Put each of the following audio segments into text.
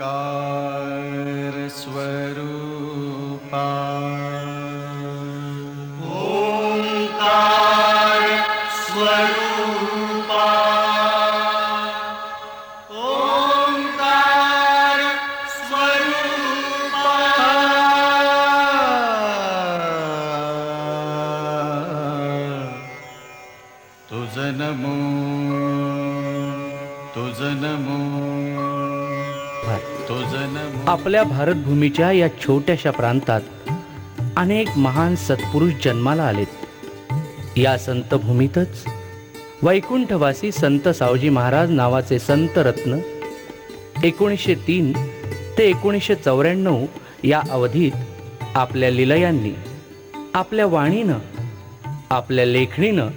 का आपल्या भारतभूमीच्या या छोट्याशा प्रांतात अनेक महान सत्पुरुष जन्माला आलेत. या संत भूमीतच वैकुंठवासी संत सावजी महाराज नावाचे संत रत्न एकोणीसशे तीन ते एकोणीसशे चौऱ्याण्णव या अवधीत आपल्या लिलयांनी आपल्या वाणीनं आपल्या लेखणीनं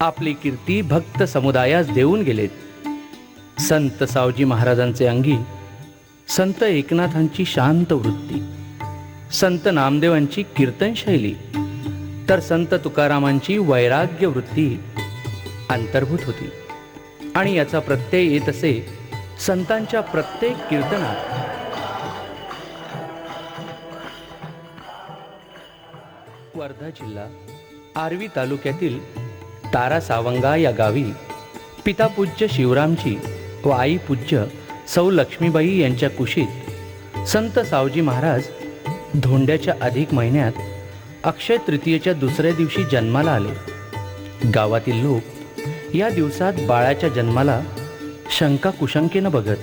आपली कीर्ती भक्त समुदायास देऊन गेलेत. संत सावजी महाराजांचे अंगी संत एकनाथांची शांत वृत्ती संत नामदेवांची कीर्तन शैली तर संत तुकारामांची वैराग्य वृत्ती अंतर्भूत होती. आणि याचा प्रत्यय येत असे संतांच्या प्रत्येक कीर्तनात. वर्धा जिल्हा आर्वी तालुक्यातील तारा सावंगा या गावी पिता पूज्य शिवरामची व आई पूज्य सौ लक्ष्मीबाई यांच्या कुशीत संत सावजी महाराज धोंड्याच्या अधिक महिन्यात अक्षय तृतीयेच्या दुसऱ्या दिवशी जन्माला आले. गावातील लोक या दिवसात बाळाच्या जन्माला शंका कुशंकेनं बघत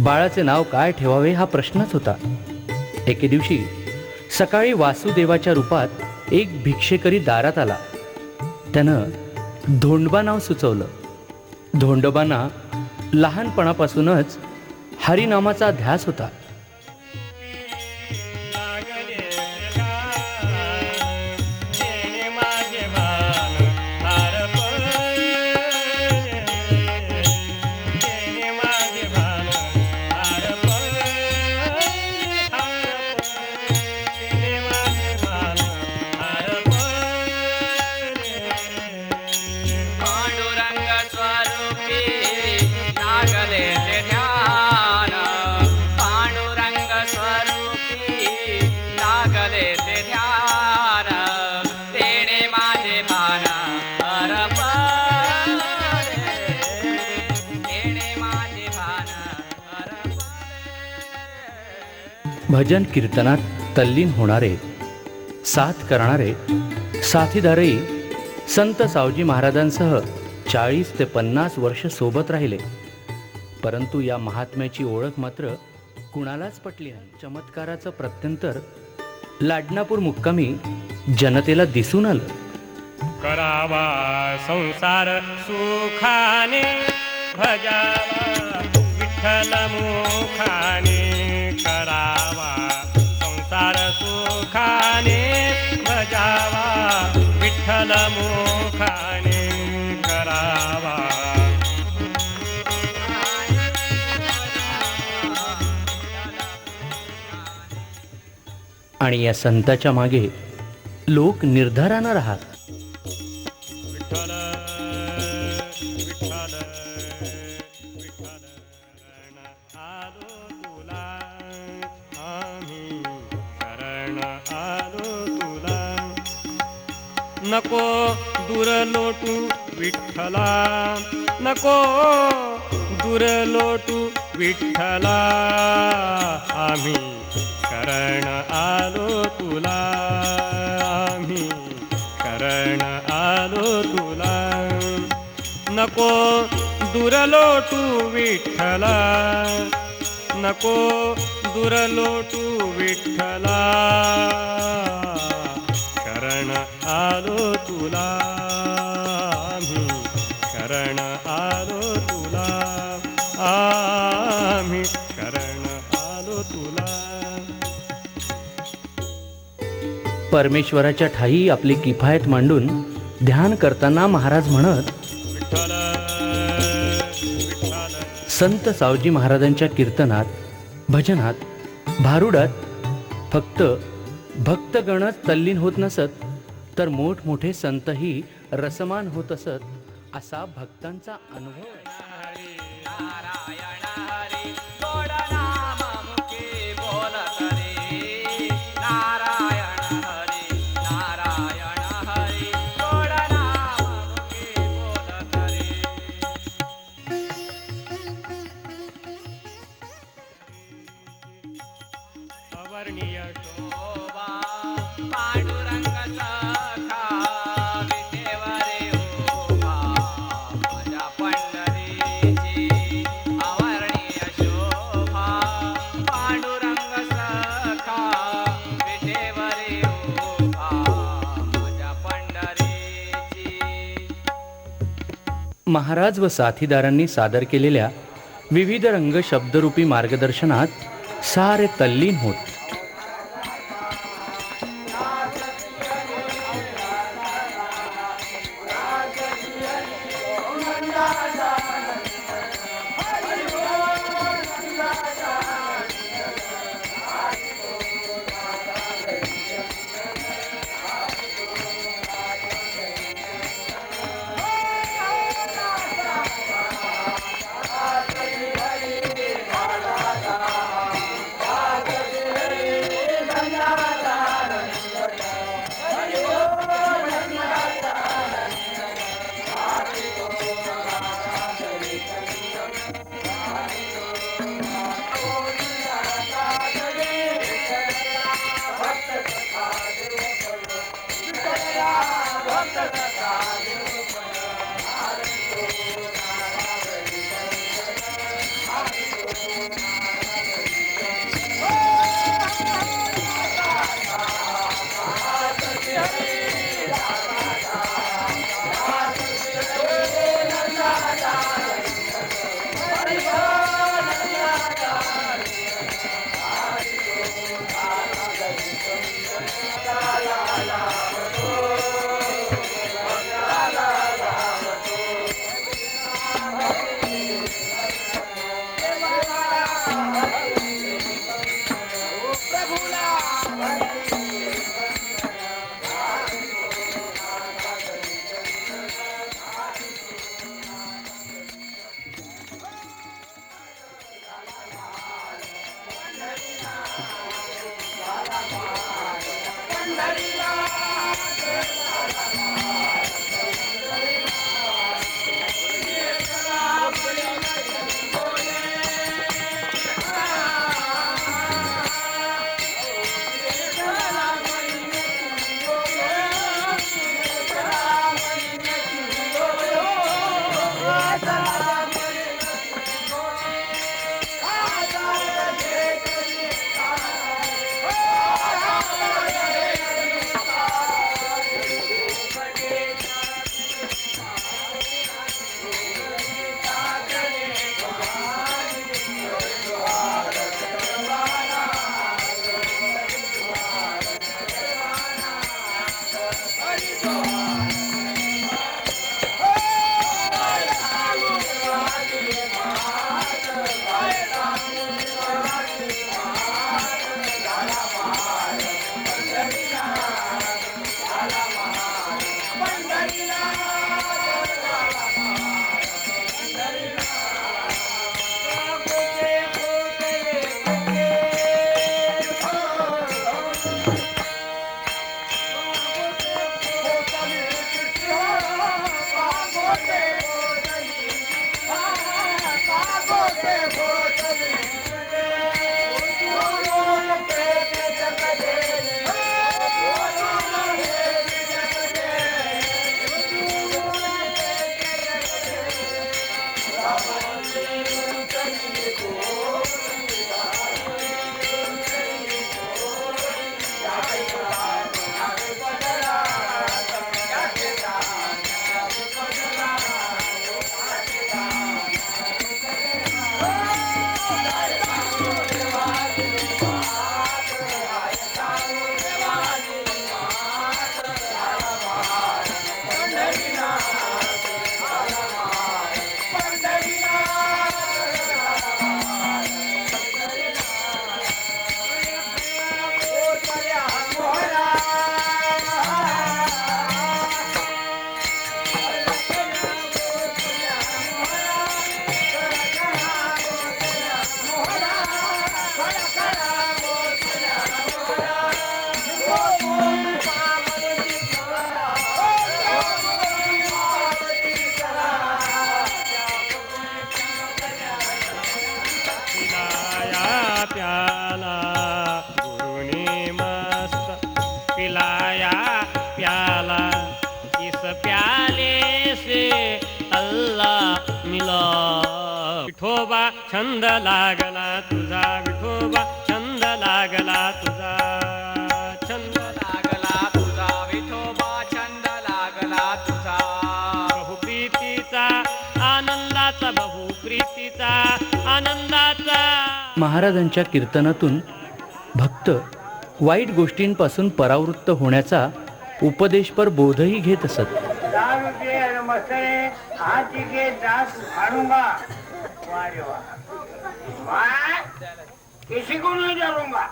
बाळाचे नाव काय ठेवावे हा प्रश्नच होता. एके दिवशी सकाळी वासुदेवाच्या रूपात एक भिक्षेकरी दारात आला. त्यानं धोंडबा नाव सुचवलं. धोंडोबांना लहानपणापासूनच हरिनामाचा ध्यास होता. भजन कीर्तनात तल्लीन होणारे साथ करणारे साथीदारही संत सावजी महाराजांसह चाळीस ते पन्नास वर्ष सोबत राहिले. परंतु या महात्म्याची ओळख मात्र कुणालाच पटली नाही. चमत्काराचं प्रत्यंतर लाडनापूर मुक्कामी जनतेला दिसून आलं. करावा संसार सुखाने भजावा विठ्ठल मुखाने. करावा संसार सुखाने बजावा विठ्ठल मुखाने करावा. आणि या संताच्या मागे लोक निर्धारानं राहत आलो तुला. नको दूर लोटू विठ्ठला. नको दूर लोटू विठ्ठला. आम्ही करण आलो तुला. आम्ही करण आलो तुला. नको दूर लोटू विठ्ठला. नको दूर लोटू विठ्ठला. शरण आलो तुला. आम्ही शरण आलो तुला. आम्ही शरण आलो तुला. परमेश्वराच्या ठाई आपली किफायत मांडून ध्यान करताना महाराज म्हणत संत सावजी महाराजांच्या कीर्तनात भजनात भारुडात फक्त भक्तगणच तल्लीन होत नसत तर मोठमोठे संतही रसमान होत असत असा भक्तांचा अनुभव महाराज व साथीदारांनी सादर केलेल्या विविध रंग शब्दरूपी मार्गदर्शनात सारे तल्लीन होत. अल्ला मिला। विठोबा छंद लागला तुझा विठोबा छंद लागला तुझा छंद लागला तुझा विठोबा छंद लागला तुझा। बहु प्रीतीचा आनंदाचा बहु प्रीतीचा आनंदाचा। महाराजांच्या कीर्तनातून भक्त वाईट गोष्टींपासून परावृत्त होण्याचा उपदेशपर बोधही घेत असत. दारू के और मसले हाथी के दांत उखाड़ूंगा वाह रे वाह मैं किसी को नहीं डरूंगा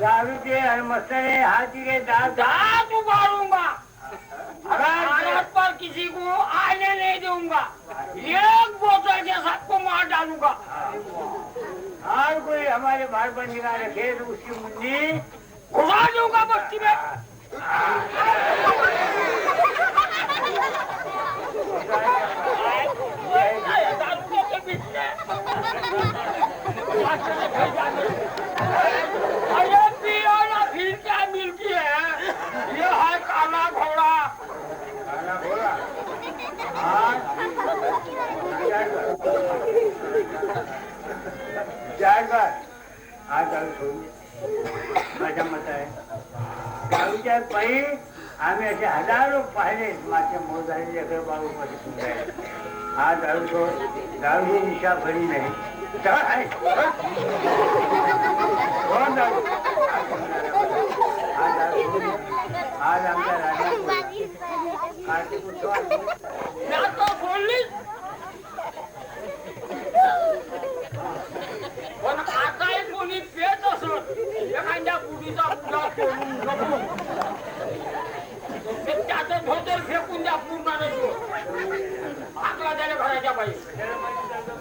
दारू के और मसले हाथी के दांत दांत उखाड़ूंगा अगर भारत पर किसी को आने नहीं दूंगा एक बोतल के सबको मार डालूंगा और कोई हमारे भार पर निगाह रखे तो उसकी मुंडी घुसा दूंगा बस्ती में अरे क्या है आज माझ्या मत आहे गावीच्या पायी आम्ही असे हजारो पाहिले माझ्या मोजारी लेकर बाबू मध्ये सुंदर हा दारू तो दारू? ही निशा भरी नाही. आज आमच्या राजा कार्तिक उत्सवात त्याचं धोतर फेकून द्या पूर्ण नाही आकला त्याला घराच्या बाई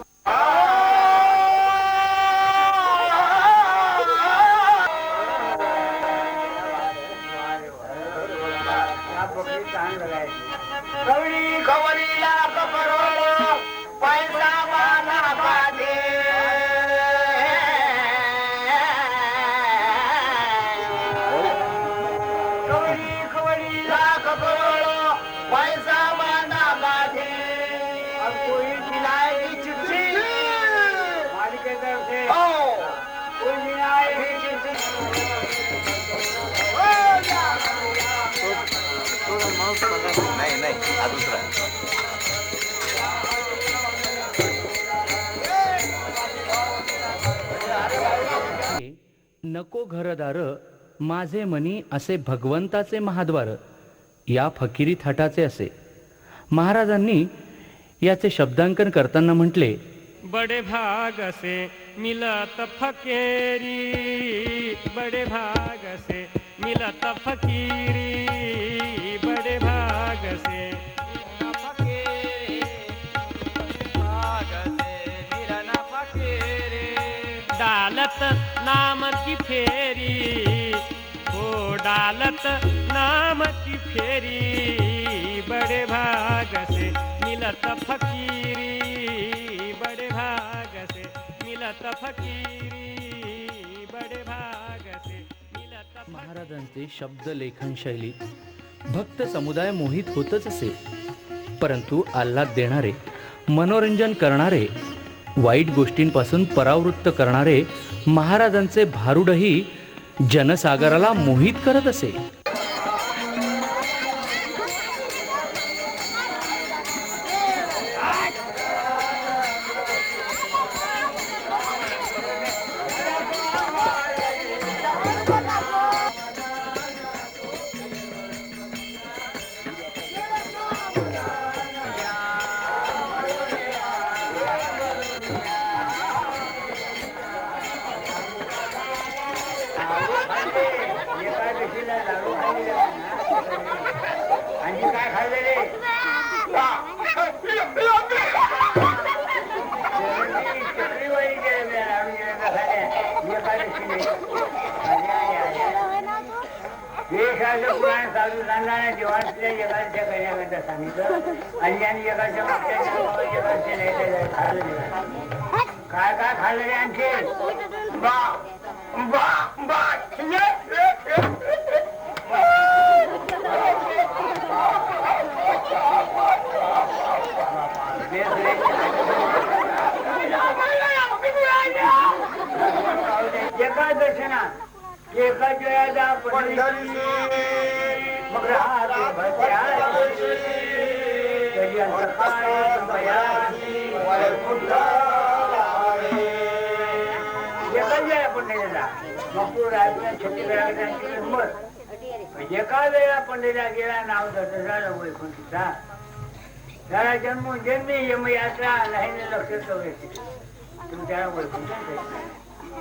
नाही हा दुसरा आहे. नको घरदार माझे मनी असे भगवंताचे महाद्वार या फकिरी थाटाचे असे महाराजांनी याचे शब्दांकन करताना म्हटले बड़े भाग से मिलत फकेरी बड़े भाग से मिलत फकीरी बड़े भाग से डालत नाम की फेरी. हो डालत नाम की फेरी. बड़े भाग से मिलत फकीरी. बड़े भाग से मिलत फकीरी. बड़े भाग से मिलत फकीरी. महाराजांचे शब्द लेखन शैली. भक्त समुदाय मोहित होतच असे. परंतु आल्हाद देणारे मनोरंजन करणारे वाईट गोष्टींपासून परावृत्त करणारे महाराजांचे भारुडही जनसागराला मोहित करत असे. शास्त्र पुराण सांगितलं आणि एकादशा मागच्या एकादशा नाही खाल्लं काय काय खाल्लं रे आणखी बा बा त्याला जन्म जन्मी नाही लक्ष तुम्ही त्याला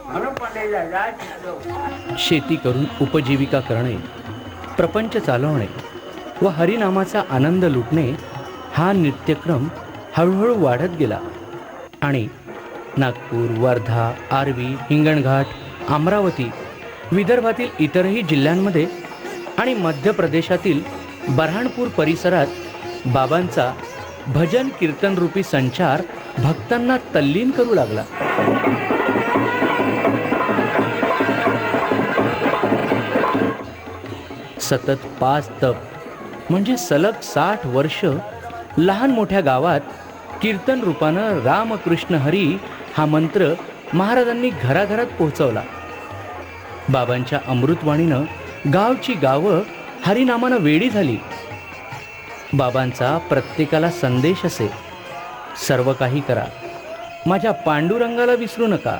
म्हणून पंढरीला जा शेती करून उपजीविका करणे प्रपंच चालवणे व हरिनामाचा आनंद लुटणे हा नित्यक्रम हळूहळू वाढत गेला. आणि नागपूर वर्धा आर्वी हिंगणघाट अमरावती विदर्भातील इतरही जिल्ह्यांमध्ये आणि मध्य प्रदेशातील बऱ्हाणपूर परिसरात बाबांचा भजन कीर्तनरूपी संचार भक्तांना तल्लीन करू लागला. सतत पाच तप म्हणजे सलग साठ वर्ष लहान मोठ्या गावात कीर्तन रूपानं रामकृष्ण हरी हा मंत्र महाराजांनी घराघरात पोहोचवला. बाबांच्या अमृतवाणीनं गावची गावं हरिनामानं वेडी झाली. बाबांचा प्रत्येकाला संदेश असे. सर्व काही करा. माझ्या पांडुरंगाला विसरू नका.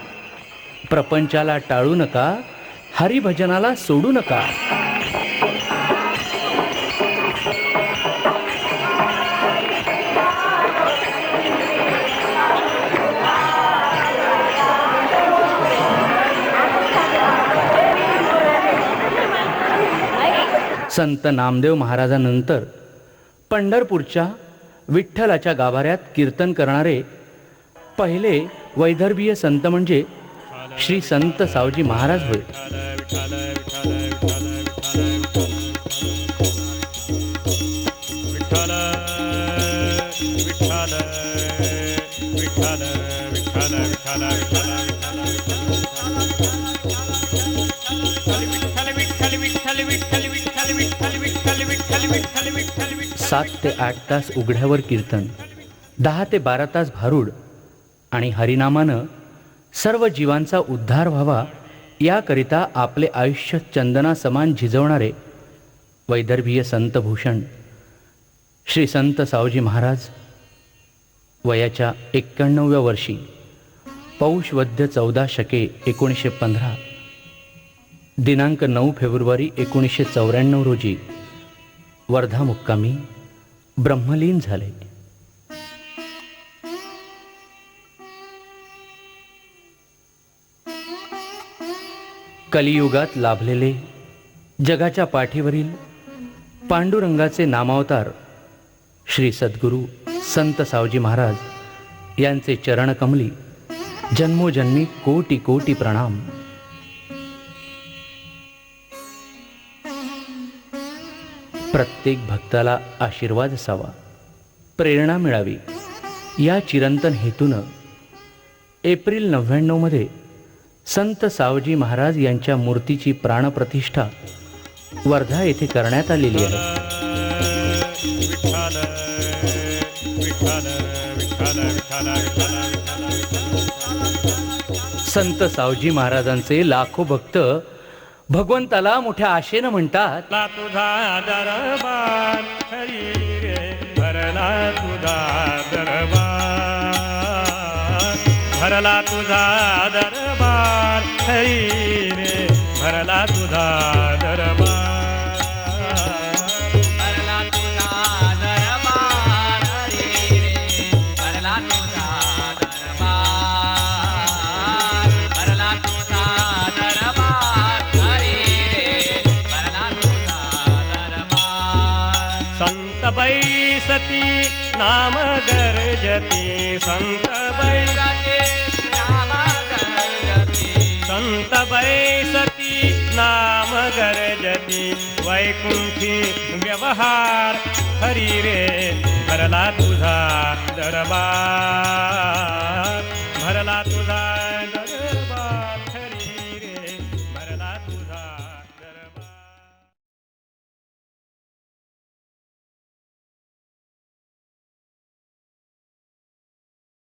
प्रपंचाला टाळू नका. हरिभजनाला सोडू नका. संत नामदेव महाराजानंतर पंढरपूरच्या विठ्ठलाच्या गाभाऱ्यात कीर्तन करणारे पहिले वैदर्भीय संत म्हणजे श्री संत सावजी महाराज होय. सात ते आठ तास उघड्यावर कीर्तन दहा ते बारा तास भारूड आणि हरिनामानं सर्व जीवांचा उद्धार व्हावा याकरिता आपले आयुष्य चंदना समान झिजवणारे वैदर्भीय संत भूषण श्री संत सावजी महाराज वयाच्या एक्क्याण्णव्या वर्षी पौष वद्य चौदा शके एकोणीसशे पंधरा दिनांक नऊ फेब्रुवारी एकोणीसशे चौऱ्याण्णव रोजी वर्धा मुक्कामी ब्रह्मलीन झाले. कलियुगात लाभलेले जगाच्या पाठीवरील पांडुरंगाचे नामावतार श्री सद्गुरू संत सावजी महाराज यांचे चरणकमली जन्मोजन्मी कोटी कोटी प्रणाम. प्रत्येक भक्ताला आशीर्वाद असावा प्रेरणा मिळावी. या चिरंतन हेतूनं एप्रिल नव्याण्णवमध्ये संत सावजी महाराज यांच्या मूर्तीची प्राणप्रतिष्ठा वर्धा येथे करण्यात आलेली आहे. संत सावजी महाराजांचे लाखो भक्त भगवंताला मोठ्या आशेनं म्हणतात तुझा दरबार हरी रे भरला तुझा दरबार. भरला तुझा दरबार हरी रे भरला तुझा दरबार. संतबाई नाम गरजती संत संतबाई सती नाम गरजती। वैकुंठी व्यवहार हरी रे भरला तुझा दरबार। भरला तुझा